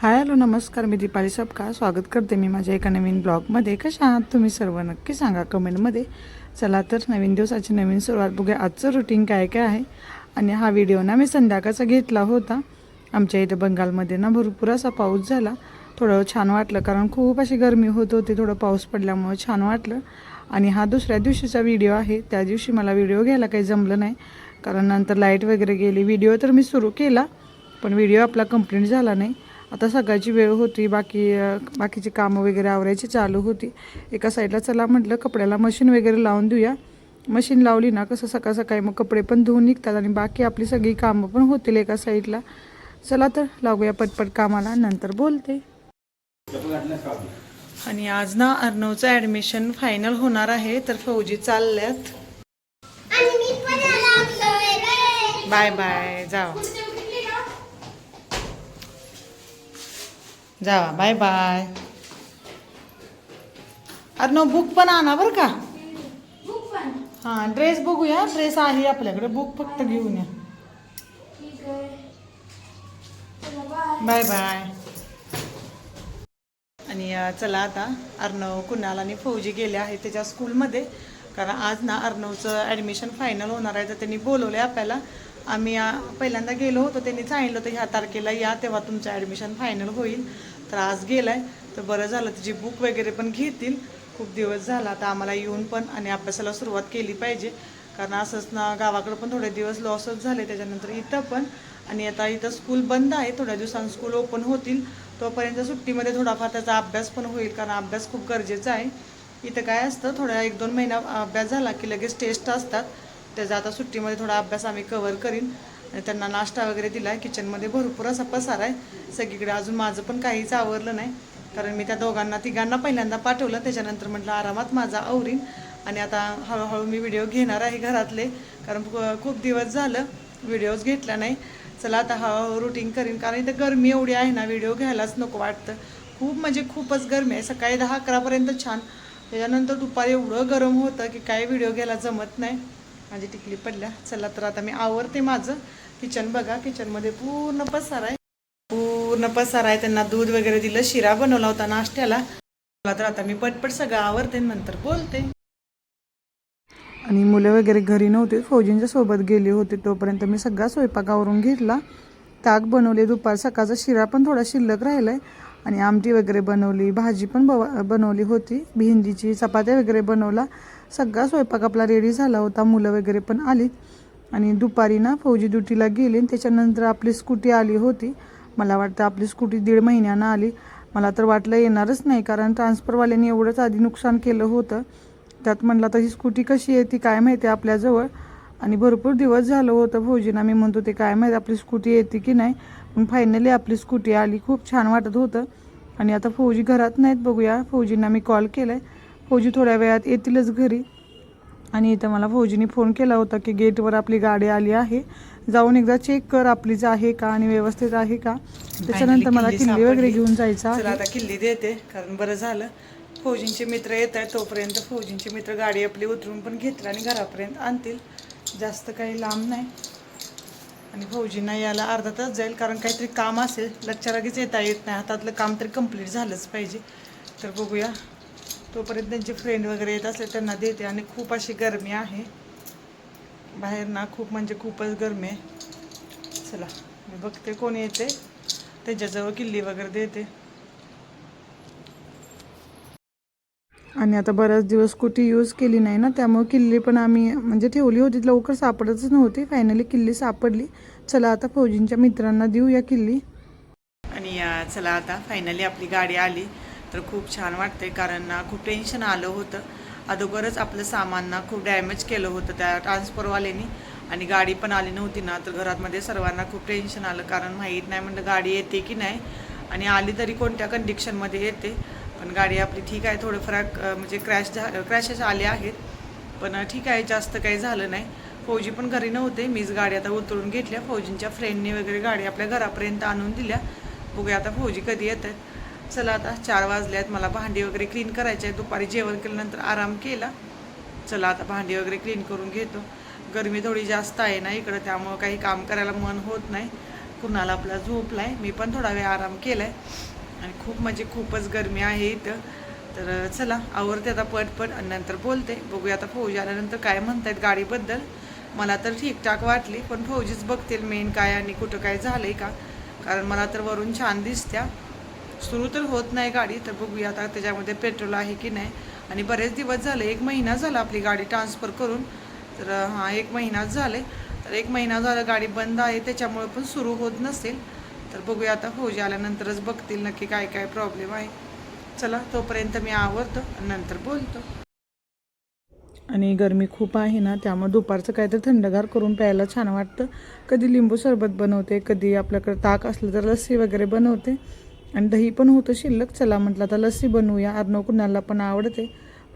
Hi hello नमस्कार मी दीपाली सपका. स्वागत करते मी माझ्या एका नवीन ब्लॉगमध्ये. कशा आहात तुम्ही सर्व? नक्की सांगा कमेंटमध्ये. चला तर नवीन दिवसाची नवीन सुरुवात बघूया. आजचं रुटीन काय काय आहे? आणि हा व्हिडिओ ना मी संध्याकाळचा घेतला होता. आमच्या इथं बंगालमध्ये ना भरपूर असा पाऊस झाला. थोडं छान वाटलं कारण खूप अशी गरमी होत होती. थोडं पाऊस पडल्यामुळं छान वाटलं. आणि हा दुसऱ्या दिवशीचा व्हिडिओ आहे. त्या दिवशी मला व्हिडिओ घ्यायला काही जमलं नाही कारण नंतर लाइट वगैरे गेली. व्हिडिओ तर मी सुरू केला पण व्हिडिओ आपला कंप्लीट झाला नाही. आता सकाळची वेळ होती बाकी बाकीची कामं वगैरे आवरायची चालू होती. एका साईडला चला म्हटलं कपड्याला मशीन वगैरे लावून देऊया. मशीन लावली ना कसं सकाळ सकाळी मग कपडे पण धुवून निघतात आणि बाकी आपली सगळी कामं पण होतील एका साईडला. चला तर लागूया पटपट कामाला नंतर बोलते. आणि आज ना अर्णवचं ॲडमिशन फायनल होणार आहे तर फौजी चालल्यात. बाय बाय जावा. जावा बाय बाय अर्णव बुक पण आणा बरं का? हां ड्रेस बघूया. ड्रेस आहे आपल्याकडे. बुक फक्त घेऊन या. बाय बाय आणि चला आता अर्णव कुणाल आणि फौजी गेले आहेत त्याच्या स्कूलमध्ये कारण आज ना अर्णवचं ॲडमिशन फायनल होणार आहे तर त्यांनी बोलवलं आपल्याला. आम्ही पहिल्यांदा गेलो होतो त्यांनी सांगितलं होतं ह्या तारखेला या तेव्हा तुमचं ॲडमिशन फायनल होईल. तर आज गेलाय. तर बरं झालं तिची बुक वगैरे पण घेतील. खूप दिवस झाला आता आम्हाला येऊन पण आणि अभ्यासाला सुरुवात केली पाहिजे. कारण असंच ना गावाकडं पण थोडे दिवस लॉसच झाले त्याच्यानंतर इथं पण. आणि आता इथं स्कूल बंद आहे थोड्या दिवसांत स्कूल ओपन होतील. तोपर्यंत सुट्टीमध्ये थोडाफार त्याचा अभ्यास पण होईल कारण अभ्यास खूप गरजेचा आहे. इथं काय असतं थोड्या एक दोन महिना अभ्यास झाला की लगेच टेस्ट असतात. त्याचा आता सुट्टीमध्ये थोडा अभ्यास आम्ही कवर करीन. आणि त्यांना नाश्ता वगैरे दिला आहे किचनमध्ये भरपूर असा पसार आहे. सगळीकडे अजून माझं पण काहीच आवरलं नाही. कारण मी त्या दोघांना तिघांना पहिल्यांदा पाठवलं. त्याच्यानंतर म्हटलं आरामात माझा आवरीन. आणि आता हळूहळू मी व्हिडिओ घेणार आहे घरातले. कारण खूप दिवस झालं व्हिडिओज घेतला नाही. चला आता हळूहळू रुटीन करीन. कारण इथं गरमी एवढी आहे ना व्हिडिओ घ्यायलाच नको वाटतं. खूप म्हणजे खूपच गरमी आहे. सकाळी दहा अकरापर्यंत छान. त्याच्यानंतर दुपारी एवढं गरम होतं की काय व्हिडिओ घ्यायला जमत नाही. माझी टिकली पडल्या. चला तर आता मी आवरते माझं. किचन बघा किचनमध्ये पूर्ण पसार आहे. पूर्ण पसार आहे. त्यांना दूध वगैरे दिलं शिरा बनवला होता नाश्त्याला. तर आता मी पटपट सगळं आवरते नंतर बोलते. आणि मुलं वगैरे घरी नव्हते. फौजींच्या सोबत गेले होते तोपर्यंत मी सगळा स्वयंपाक आवरून घेतला. ताक बनवले. दुपार सकाळचा शिरा पण थोडा शिल्लक राहिलाय. आणि आमटी वगैरे बनवली भाजी पण बवा बनवली होती. भेंडीची चपात्या वगैरे बनवला. सगळा स्वयंपाक आपला रेडी झाला होता. मुलं वगैरे पण आली. आणि दुपारी ना फौजी ड्युटीला गेली आणि त्याच्यानंतर आपली स्कूटी आली होती. मला वाटतं आपली स्कूटी दीड महिन्यानं आली. मला तर वाटलं येणारच नाही कारण ट्रान्सफरवाल्यांनी एवढंच आधी नुकसान केलं होतं. त्यात म्हटलं आता ही स्कूटी कशी आहे ती काय माहिती आपल्याजवळ. आणि भरपूर दिवस झालं होतं फौजीना. मी म्हणतो ते काय माहिती आपली स्कूटी येते की नाही? पण फायनली आपली स्कूटी आली. खूप छान वाटत होतं. आणि आता फौजी घरात नाहीत बघूया. फौजींना मी कॉल केला आहे फौजी थोड्या वेळात येतीलच घरी. आणि इथं मला फौजीने फोन केला होता की गेटवर आपली गाडी आली आहे. जाऊन एकदा चेक कर आपलीच आहे का आणि व्यवस्थित आहे का. त्याच्यानंतर मला किल्ली वगैरे घेऊन जायचं आता किल्ली देते कारण बरं झालं. फौजींचे मित्र येत आहेत तोपर्यंत फौजींचे मित्र गाडी आपली उतरून पण घेतील आणि घरापर्यंत आणतील. जास्त काही लांब नाही. आणि फौजींना यायला अर्धा तास जाईल कारण काहीतरी काम असेल लक्षात लगेच येता येत नाही. हातातलं काम तरी कंप्लीट झालंच पाहिजे. तर बघूया. तोपर्यंत त्यांचे फ्रेंड वगैरे येत असले त्यांना देते. आणि खूप अशी गरमी आहे. बाहेर ना खूप म्हणजे खूपच गरमी आहे. चला मी बघते कोण येते. त्यांच्याजवळ किल्ली वगैरे देते. आणि आता बराच दिवस स्कूटी यूज केली नाही ना त्यामुळे किल्ली पण आम्ही म्हणजे ठेवली होती. लवकर सापडतच नव्हती. फायनली किल्ली सापडली. चला आता फौजींच्या मित्रांना देऊ या किल्ली. आणि चला आता फायनली आपली गाडी आली. तर खूप छान वाटते कारण खूप टेन्शन आलं होतं. अगोदरच आपलं सामान ना खूप डॅमेज केलं होतं त्या ट्रान्सफरवाल्यानी आणि गाडी पण आली नव्हती ना तर घरामध्ये सर्वांना खूप टेन्शन आलं. कारण माहीत नाही म्हणलं गाडी येते की नाही. आणि आली तरी कोणत्या कंडिशनमध्ये येते. पण गाडी आपली ठीक आहे. थोडंफार म्हणजे क्रॅश झा क्रॅशेस आले आहेत. पण ठीक आहे जास्त काही झालं नाही. फौजी पण घरी नव्हते. मीच गाडी आता उतरून घेतल्या. फौजींच्या फ्रेंडने वगैरे गाडी आपल्या घरापर्यंत आणून दिल्या. बघूया आता फौजी कधी येत आहेत चला आता चार वाजले आहेत. मला भांडी वगैरे क्लीन करायचे आहे दुपारी जेवण केल्यानंतर आराम केला. चला आता भांडी वगैरे क्लीन करून घेतो. गरमी थोडी जास्त आहे ना इकडं त्यामुळं काही काम करायला मन होत नाही. कुणाला आपला झोपला आहे मी पण थोडा वेळ आराम केला आहे आणि खूप म्हणजे खूपच गरमी आहे इथं. तर चला आवरते आता पटपट आणि नंतर बोलते. बघूया आता फौजी आल्यानंतर काय म्हणतायत गाडीबद्दल. मला तर ठीकठाक वाटली पण फौजीच बघतील मेन काय आणि कुठं काय झालंय का. कारण मला तर वरून छान दिसत्या. सुरू तर होत नाही गाडी तर बघूया आता त्याच्यामध्ये पेट्रोल आहे की नाही. आणि बरेच दिवस झाले एक महिना झाला आपली गाडी ट्रान्सफर करून. तर हां एक महिनाच झाले. तर एक महिना झाला गाडी बंद आहे त्याच्यामुळे पण सुरू होत नसेल. तर बघूया आता हो, फौजी आल्यानंतरच बघतील नक्की काय काय प्रॉब्लेम आहे. चला तोपर्यंत मी आवरतो आणि नंतर बोलतो. आणि गरमी खूप आहे ना त्यामुळे दुपारचं काहीतरी थंडगार करून प्यायला छान वाटतं. कधी लिंबू सरबत बनवते कधी आपल्याकडे ताक असलं तर लस्सी वगैरे बनवते. आणि दही पण होतं शिल्लक चला म्हटलं आता लस्सी बनवूया. अर्णव कुणाला पण आवडते.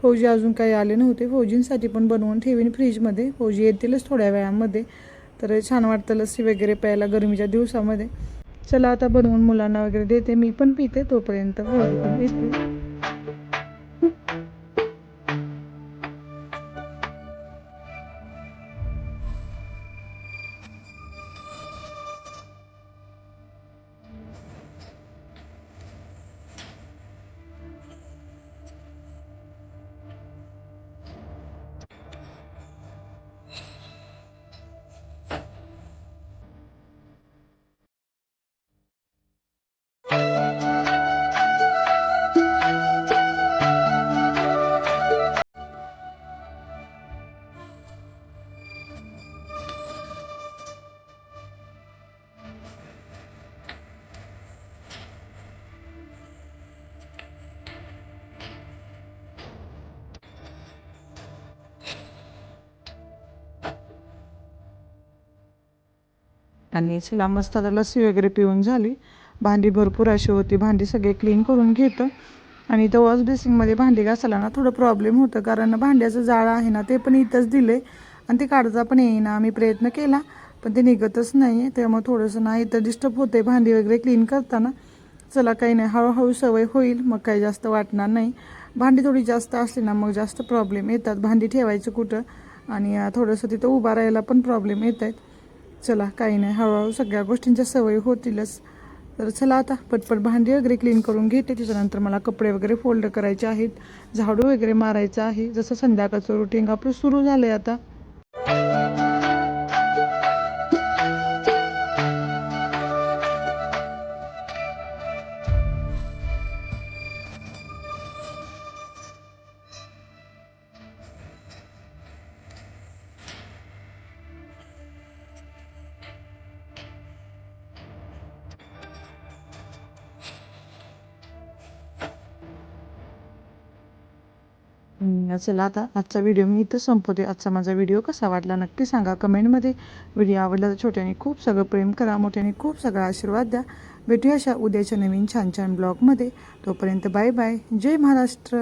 फौजी अजून काही आले नव्हते. फौजींसाठी पण बनवून ठेवीन फ्रीजमध्ये. फौजी येतीलच थोड्या वेळामध्ये. तर छान वाटतं लस्सी वगैरे प्यायला गरमीच्या दिवसामध्ये. चला आता बनवून मुलांना वगैरे देते. मी पण पिते तोपर्यंत. हो, आणि चला मस्त लस्सी वगैरे पिऊन झाली. भांडी भरपूर अशी होती. भांडी सगळे क्लीन करून घेतं आणि इथं वॉश बेसिंगमध्ये भांडी घासायला ना थोडं प्रॉब्लेम होतं. कारण भांड्याचं जाळं आहे ना ते पण इथंच दिले आणि ते काढता पण येईना. आम्ही प्रयत्न केला पण ते निघतच नाही आहे त्यामुळे थोडंसं ना इथं डिस्टर्ब होते भांडी वगैरे क्लीन करताना. चला काही नाही. हळूहळू सवय होईल. मग काही जास्त वाटणार नाही. भांडी थोडी जास्त असली ना मग जास्त प्रॉब्लेम येतात. भांडी ठेवायचं कुठं? आणि थोडंसं तिथं उभा राहायला पण प्रॉब्लेम येत आहेत चला काही नाही. हळूहळू सगळ्या गोष्टींच्या सवय होतीलच. तर चला आता पटपट भांडी वगैरे क्लीन करून घेते. त्याच्यानंतर मला कपडे वगैरे फोल्ड करायचे आहेत. झाडू वगैरे मारायचं आहे. जसं संध्याकाळचं रुटीन आपलं सुरू झालं आहे आता. चला आता आजचा व्हिडिओ मी इथं संपवते. आजचा माझा व्हिडिओ कसा वाटला नक्की सांगा कमेंटमध्ये. व्हिडिओ आवडला तर छोट्याने खूप सगळं प्रेम करा मोठ्याने खूप सगळा आशीर्वाद द्या. भेटूया अशा उद्याच्या नवीन छान छान ब्लॉगमध्ये तोपर्यंत बाय बाय जय महाराष्ट्र.